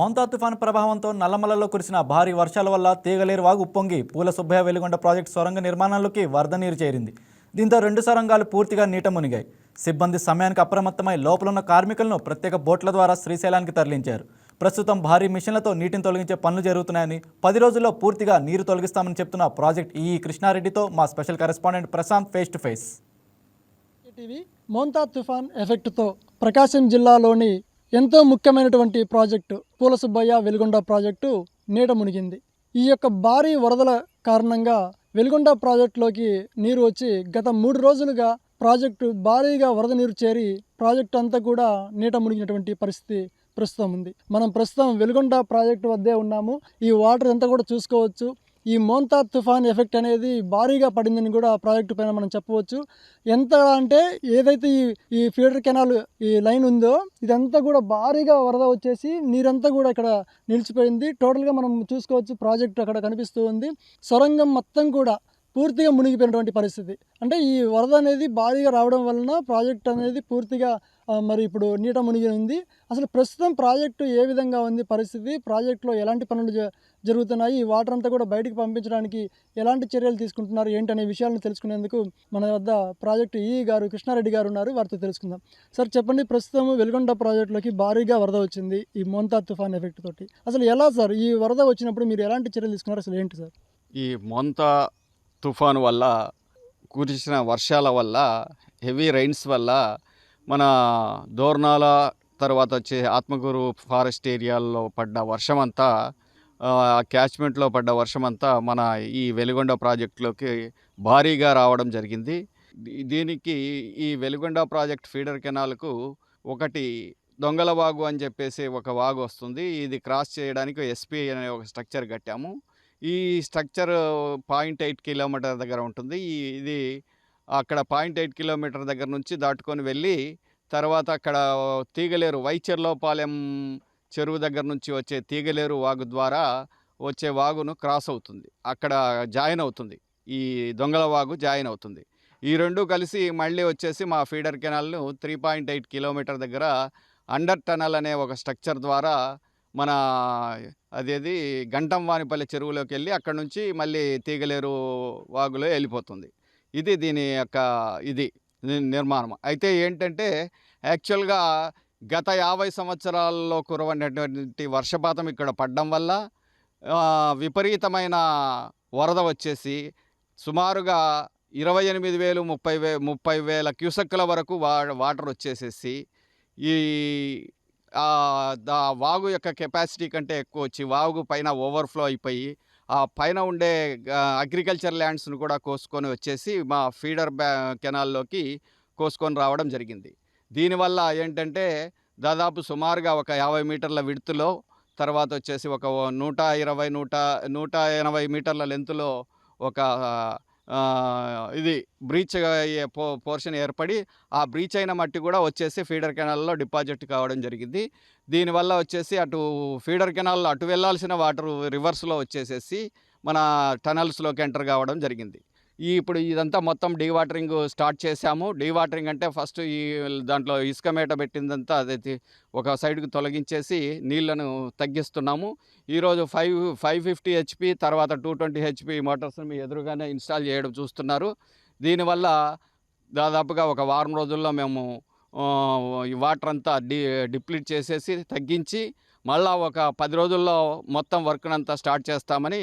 మౌంతా తుఫాను ప్రభావంతో నల్లమలలో కురిసిన భారీ వర్షాల వల్ల తీగలేరు వాగు ఉప్పొంగి పూల సుబ్బయ్య వెలుగొండ ప్రాజెక్టు సొరంగ నిర్మాణంలోకి వరద నీరు చేరింది. దీంతో రెండు సొరంగాలు పూర్తిగా నీట మునిగాయి. సిబ్బంది సమయానికి అప్రమత్తమై లోపలున్న కార్మికులను ప్రత్యేక బోట్ల ద్వారా శ్రీశైలానికి తరలించారు. ప్రస్తుతం భారీ మిషన్లతో నీటిని తొలగించే పనులు జరుగుతున్నాయని పది రోజుల్లో పూర్తిగా నీరు తొలగిస్తామని చెప్తున్న ప్రాజెక్ట్ ఈ కృష్ణారెడ్డితో మా special correspondent Prashant face to face. Montha తుఫాన్ ఎఫెక్ట్తో ప్రకాశం జిల్లాలోని ఎంతో ముఖ్యమైనటువంటి ప్రాజెక్టు పూల సుబ్బయ్య వెలుగొండ ప్రాజెక్టు నీట మునిగింది. ఈ యొక్క భారీ వరదల కారణంగా వెలుగొండ ప్రాజెక్టులోకి నీరు వచ్చి గత మూడు రోజులుగా ప్రాజెక్టు భారీగా వరద నీరు చేరి ప్రాజెక్టు అంతా కూడా నీట మునిగినటువంటి పరిస్థితి ప్రస్తుతం ఉంది. మనం ప్రస్తుతం వెలుగొండ ప్రాజెక్టు వద్దే ఉన్నాము. ఈ వాటర్ అంతా కూడా చూసుకోవచ్చు. ఈ మోంతా తుఫాన్ ఎఫెక్ట్ అనేది భారీగా పడిందని కూడా ప్రాజెక్టు పైన మనం చెప్పవచ్చు. ఎంత అంటే ఏదైతే ఈ ఈ ఫీడర్ కెనాల్ ఈ లైన్ ఉందో ఇదంతా కూడా భారీగా వరద వచ్చేసి నీరంతా కూడా ఇక్కడ నిలిచిపోయింది. టోటల్గా మనం చూసుకోవచ్చు ప్రాజెక్ట్ అక్కడ కనిపిస్తూ ఉంది. సొరంగం మొత్తం కూడా పూర్తిగా మునిగిపోయినటువంటి పరిస్థితి. అంటే ఈ వరద అనేది భారీగా రావడం వలన ప్రాజెక్ట్ అనేది పూర్తిగా మరి ఇప్పుడు నీట మునిగి ఉంది. అసలు ప్రస్తుతం ప్రాజెక్టు ఏ విధంగా ఉంది పరిస్థితి? ప్రాజెక్టులో ఎలాంటి పనులు జ- జరుగుతున్నాయి? ఈ వాటర్ అంతా కూడా బయటికి పంపించడానికి ఎలాంటి చర్యలు తీసుకుంటున్నారు? ఏంటనే విషయాలను తెలుసుకునేందుకు మన వద్ద ప్రాజెక్టు ఈ గారు కృష్ణారెడ్డి గారు ఉన్నారు. వారితో తెలుసుకుందాం. సార్ చెప్పండి. ప్రస్తుతం వెలుగొండ ప్రాజెక్టులోకి భారీగా వరద వచ్చింది ఈ మోంతా తుఫాన్ ఎఫెక్ట్ తోటి. అసలు ఎలా సార్? ఈ వరద వచ్చినప్పుడు మీరు ఎలాంటి చర్యలు తీసుకున్నారు? అసలు ఏంటి సార్? ఈ మొంత తుఫాను వల్ల కురిసిన వర్షాల వల్ల హెవీ రైన్స్ వల్ల మన దోర్నాల తర్వాత వచ్చే ఆత్మకూరు ఫారెస్ట్ ఏరియాల్లో పడ్డ వర్షం అంతా క్యాచ్మెంట్లో పడ్డ వర్షం అంతా మన ఈ వెలుగొండ ప్రాజెక్టులోకి భారీగా రావడం జరిగింది. దీనికి ఈ వెలుగొండ ప్రాజెక్ట్ ఫీడర్ కెనాల్కు ఒకటి దొంగల వాగు అని చెప్పేసి ఒక వాగు వస్తుంది. ఇది క్రాస్ చేయడానికి ఎస్పీ అనే ఒక స్ట్రక్చర్ కట్టాము. ఈ స్ట్రక్చర్ పాయింట్ ఎయిట్ కిలోమీటర్ దగ్గర ఉంటుంది. ఈ ఇది అక్కడ పాయింట్ ఎయిట్ కిలోమీటర్ దగ్గర నుంచి దాటుకొని వెళ్ళి తర్వాత అక్కడ తీగలేరు వైచర్లోపాలెం చెరువు దగ్గర నుంచి వచ్చే తీగలేరు వాగు ద్వారా వచ్చే వాగును క్రాస్ అవుతుంది. అక్కడ జాయిన్ అవుతుంది. ఈ దొంగల వాగు జాయిన్ అవుతుంది. ఈ రెండు కలిసి మళ్ళీ వచ్చేసి మా ఫీడర్ కెనాల్ను త్రీ పాయింట్ ఎయిట్ కిలోమీటర్ దగ్గర అండర్ టనల్ అనే ఒక స్ట్రక్చర్ ద్వారా మన అదేది గంటం వానిపల్లి చెరువులోకి వెళ్ళి అక్కడ నుంచి మళ్ళీ తీగలేరు వాగులో వెళ్ళిపోతుంది. ఇది దీని యొక్క ఇది నిర్మాణం. అయితే ఏంటంటే యాక్చువల్గా గత యాభై సంవత్సరాల్లో కురవనటువంటి వర్షపాతం ఇక్కడ పడడం వల్ల విపరీతమైన వరద వచ్చేసి సుమారుగా ఇరవై ఎనిమిది వేలు ముప్పై వే ముప్పై వేల క్యూసెక్ల వరకు వా వాటర్ వచ్చేసేసి ఈ దా వాగు యొక్క కెపాసిటీ కంటే ఎక్కువ వచ్చి వాగు పైన ఓవర్ఫ్లో అయిపోయి ఆ పైన ఉండే అగ్రికల్చర్ ల్యాండ్స్ను కూడా కోసుకొని వచ్చేసి మా ఫీడర్ బ్యా కెనాల్లోకి కోసుకొని రావడం జరిగింది. దీనివల్ల ఏంటంటే దాదాపు సుమారుగా ఒక యాభై మీటర్ల విడుతులో తర్వాత వచ్చేసి ఒక నూట ఇరవై నూట నూట ఎనభై మీటర్ల లెంత్లో ఒక ఇది బ్రీచ్ అయ్యే పో పోర్షన్ ఏర్పడి ఆ బ్రీచ్ అయిన మట్టి కూడా వచ్చేసి ఫీడర్ కెనాల్లో డిపాజిట్ కావడం జరిగింది. దీనివల్ల వచ్చేసి అటు ఫీడర్ కెనాల్లో అటు వెళ్ళాల్సిన వాటర్ రివర్స్లో వచ్చేసేసి మన టనల్స్లోకి ఎంటర్ కావడం జరిగింది. ఈ ఇప్పుడు ఇదంతా మొత్తం డీవాటరింగ్ స్టార్ట్ చేశాము. డీవాటరింగ్ అంటే ఫస్ట్ ఈ దాంట్లో ఇసుక మేట పెట్టిందంతా అది ఒక సైడ్కి తొలగించేసి నీళ్ళను తగ్గిస్తున్నాము. ఈరోజు ఫైవ్ ఫైవ్ ఫిఫ్టీ హెచ్పి తర్వాత టూ ట్వంటీ హెచ్పి మోటార్స్ని మీ ఎదురుగానే ఇన్స్టాల్ చేయడం చూస్తున్నారు. దీనివల్ల దాదాపుగా ఒక వారం రోజుల్లో మేము ఈ వాటర్ అంతా డి డిప్లీట్ చేసేసి తగ్గించి మళ్ళా ఒక పది రోజుల్లో మొత్తం వర్క్నంతా స్టార్ట్ చేస్తామని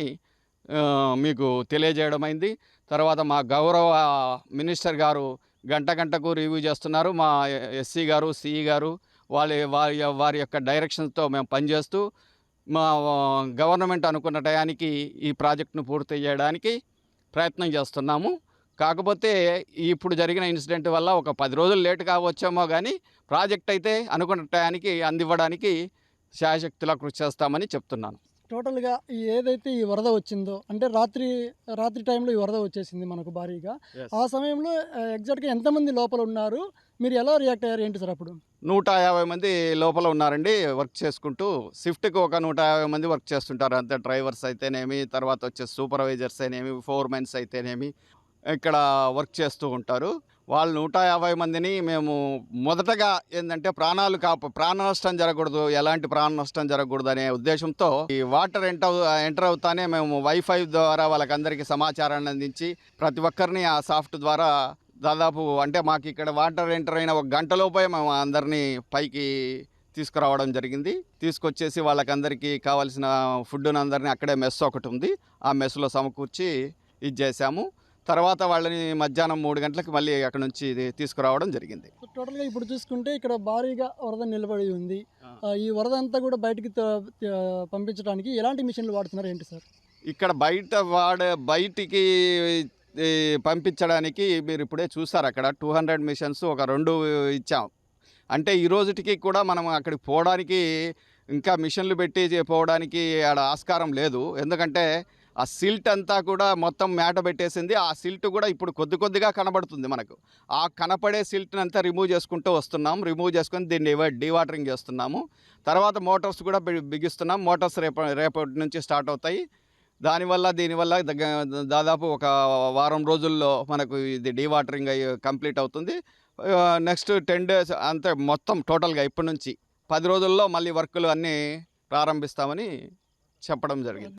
మీకు తెలియజేయడం అయింది తర్వాత మా గౌరవ మినిస్టర్ గారు గంట గంటకు రివ్యూ చేస్తున్నారు. మా ఎస్సీ గారు సిఈ గారు వాళ్ళ వారి వారి యొక్క డైరెక్షన్స్తో మేము పనిచేస్తూ మా గవర్నమెంట్ అనుకున్న టయానికి ఈ ప్రాజెక్టును పూర్తి చేయడానికి ప్రయత్నం చేస్తున్నాము. కాకపోతే ఇప్పుడు జరిగిన ఇన్సిడెంట్ వల్ల ఒక పది రోజులు లేట్ కావచ్చేమో కానీ ప్రాజెక్ట్ అయితే అనుకున్న టయానికి అందివ్వడానికి శాయశక్తిలా కృషి చేస్తామని చెప్తున్నాను. టోటల్గా ఈ ఏదైతే ఈ వరద వచ్చిందో అంటే రాత్రి రాత్రి టైంలో ఈ వరద వచ్చేసింది మనకు భారీగా. ఆ సమయంలో ఎగ్జాక్ట్గా ఎంతమంది లోపల ఉన్నారు? మీరు ఎలా రియాక్ట్ అయ్యారు? ఏంటి సార్ అప్పుడు? నూట యాభై మంది లోపల ఉన్నారండి వర్క్ చేసుకుంటూ. షిఫ్ట్కి ఒక నూట యాభై మంది వర్క్ చేస్తుంటారు అంతే. డ్రైవర్స్ అయితేనేమి తర్వాత వచ్చే సూపర్వైజర్స్ అయితేనేమి ఫోర్ మెన్స్ అయితేనేమి. ఇక్కడ వర్క్ చేస్తూ ఉంటారు. వాళ్ళు నూట యాభై మందిని మేము మొదటగా ఏంటంటే ప్రాణాలు కాపు ప్రాణ నష్టం జరగకూడదు ఎలాంటి ప్రాణ నష్టం జరగకూడదు అనే ఉద్దేశంతో ఈ వాటర్ ఎంటర్ ఎంటర్ అవుతానే మేము వైఫై ద్వారా వాళ్ళకందరికీ సమాచారాన్ని అందించి ప్రతి ఒక్కరిని ఆ సాఫ్ట్ ద్వారా దాదాపు అంటే మాకు ఇక్కడ వాటర్ ఎంటర్ అయిన ఒక గంటలోపే మేము అందరినీ పైకి తీసుకురావడం జరిగింది. తీసుకొచ్చేసి వాళ్ళకందరికీ కావాల్సిన ఫుడ్ని అందరినీ అక్కడే మెస్ ఒకటి ఉంది. ఆ మెస్లో సమకూర్చి ఇది చేశాము. తర్వాత వాళ్ళని మధ్యాహ్నం మూడు గంటలకు మళ్ళీ అక్కడ నుంచి తీసుకురావడం జరిగింది. టోటల్గా ఇప్పుడు చూసుకుంటే ఇక్కడ భారీగా వరద నిలబడి ఉంది. ఈ వరద అంతా కూడా బయటికి పంపించడానికి ఎలాంటి మిషన్లు వాడుతున్నారు ఏంటి సార్? ఇక్కడ బయట వాడే బయటికి పంపించడానికి మీరు ఇప్పుడే చూసారు అక్కడ టూ హండ్రెడ్ మిషన్స్ ఒక రెండు ఇచ్చాం. అంటే ఈ రోజుటికి కూడా మనం అక్కడికి పోవడానికి ఇంకా మిషన్లు పెట్టి పోవడానికి ఆడ ఆస్కారం లేదు. ఎందుకంటే ఆ సిల్ట్ అంతా కూడా మొత్తం మేట పెట్టేసింది. ఆ సిల్ట్ కూడా ఇప్పుడు కొద్ది కొద్దిగా కనబడుతుంది మనకు. ఆ కనపడే సిల్ట్ని అంతా రిమూవ్ చేసుకుంటూ వస్తున్నాం. రిమూవ్ చేసుకొని దీన్ని డీవాటరింగ్ చేస్తున్నాము. తర్వాత మోటార్స్ కూడా బి- బిగిస్తున్నాం. మోటార్స్ రేప రేపటి నుంచి స్టార్ట్ అవుతాయి. దానివల్ల దీనివల్ల దాదాపు ఒక వారం రోజుల్లో మనకు ఇది డీవాటరింగ్ అయ్యి కంప్లీట్ అవుతుంది. నెక్స్ట్ టెన్ డేస్ అంతే మొత్తం టోటల్గా ఇప్పటి నుంచి పది రోజుల్లో మళ్ళీ వర్కులు అన్నీ ప్రారంభిస్తామని చెప్పడం జరిగింది.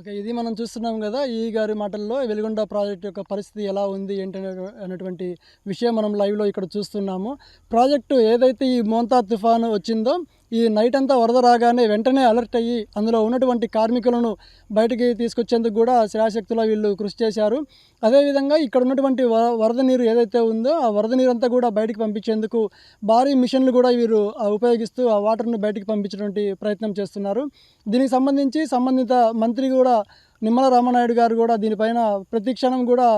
ఓకే ఇది మనం చూస్తున్నాం కదా ఈ గారి మాటల్లో వెలుగొండ ప్రాజెక్ట్ యొక్క పరిస్థితి ఎలా ఉంది ఏంటనే అనేటువంటి విషయం మనం లైవ్లో ఇక్కడ చూస్తున్నాము. ప్రాజెక్టు ఏదైతే ఈ మోంతా తుఫాను వచ్చిందో ఈ నైట్ అంతా వరద రాగానే వెంటనే అలర్ట్ అయ్యి అందులో ఉన్నటువంటి కార్మికులను బయటికి తీసుకొచ్చేందుకు కూడా శ్రాశక్తులా వీళ్ళు కృషి చేశారు. అదేవిధంగా ఇక్కడ ఉన్నటువంటి వరద నీరు ఏదైతే ఉందో ఆ వరద నీరు అంతా కూడా బయటికి పంపించేందుకు భారీ మిషన్లు కూడా వీరు ఉపయోగిస్తూ ఆ వాటర్ను బయటికి పంపించడానికి ప్రయత్నం చేస్తున్నారు. దీనికి సంబంధించి సంబంధిత మంత్రి కూడా నిమ్మల రామనాయుడు గారు కూడా దీనిపైన ప్రతి క్షణం కూడా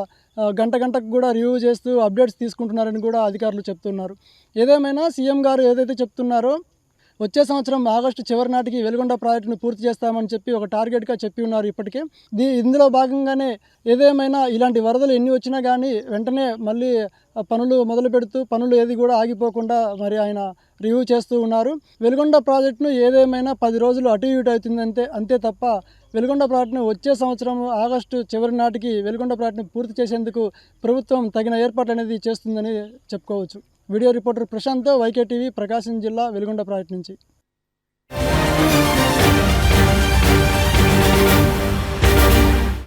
గంట గంటకు కూడా రివ్యూ చేస్తూ అప్డేట్స్ తీసుకుంటున్నారని కూడా అధికారులు చెప్తున్నారు. ఏదేమైనా సీఎం గారు ఏదైతే చెప్తున్నారో వచ్చే సంవత్సరం ఆగస్టు చివరి నాటికి వెలుగొండ ప్రాజెక్టును పూర్తి చేస్తామని చెప్పి ఒక టార్గెట్గా చెప్పి ఉన్నారు ఇప్పటికే. దీ ఇందులో భాగంగానే ఏదేమైనా ఇలాంటి వరదలు ఎన్ని వచ్చినా కానీ వెంటనే మళ్ళీ పనులు మొదలు పెడుతూ పనులు ఏది కూడా ఆగిపోకుండా మరి ఆయన రివ్యూ చేస్తూ ఉన్నారు. వెలుగొండ ప్రాజెక్టును ఏదేమైనా పది రోజులు అటు ఇటు అవుతుంది అంతే తప్ప వెలుగొండ ప్రాజెక్టును వచ్చే సంవత్సరం ఆగస్టు చివరి నాటికి వెలుగొండ ప్రాజెక్టును పూర్తి చేసేందుకు ప్రభుత్వం తగిన ఏర్పాట్లు అనేది చేస్తుందని చెప్పుకోవచ్చు. Video reporter Prashant YK TV Prakasam జిల్లా వెలుగొండ ప్రాజెక్ట్ నుంచి.